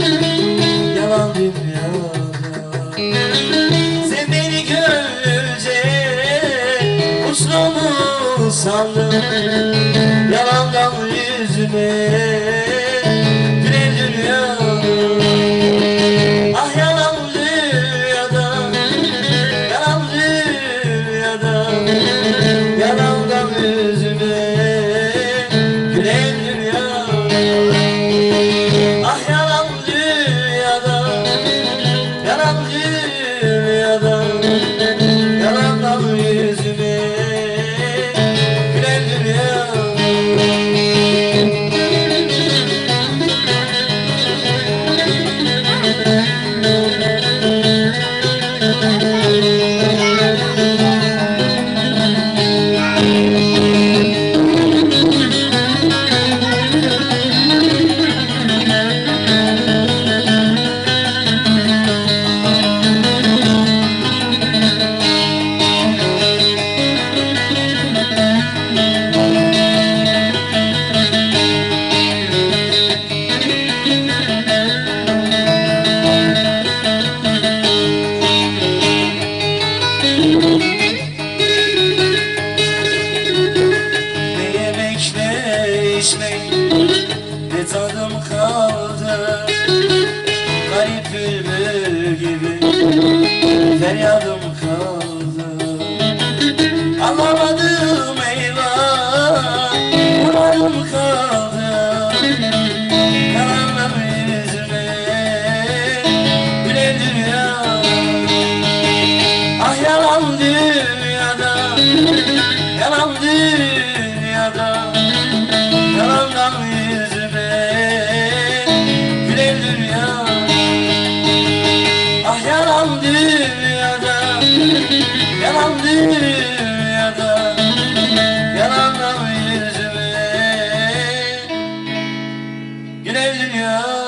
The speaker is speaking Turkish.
Yalan dünyada Sen beni gönlünce Uslu mu Yalandan yüzüme. Krishna Güle dünya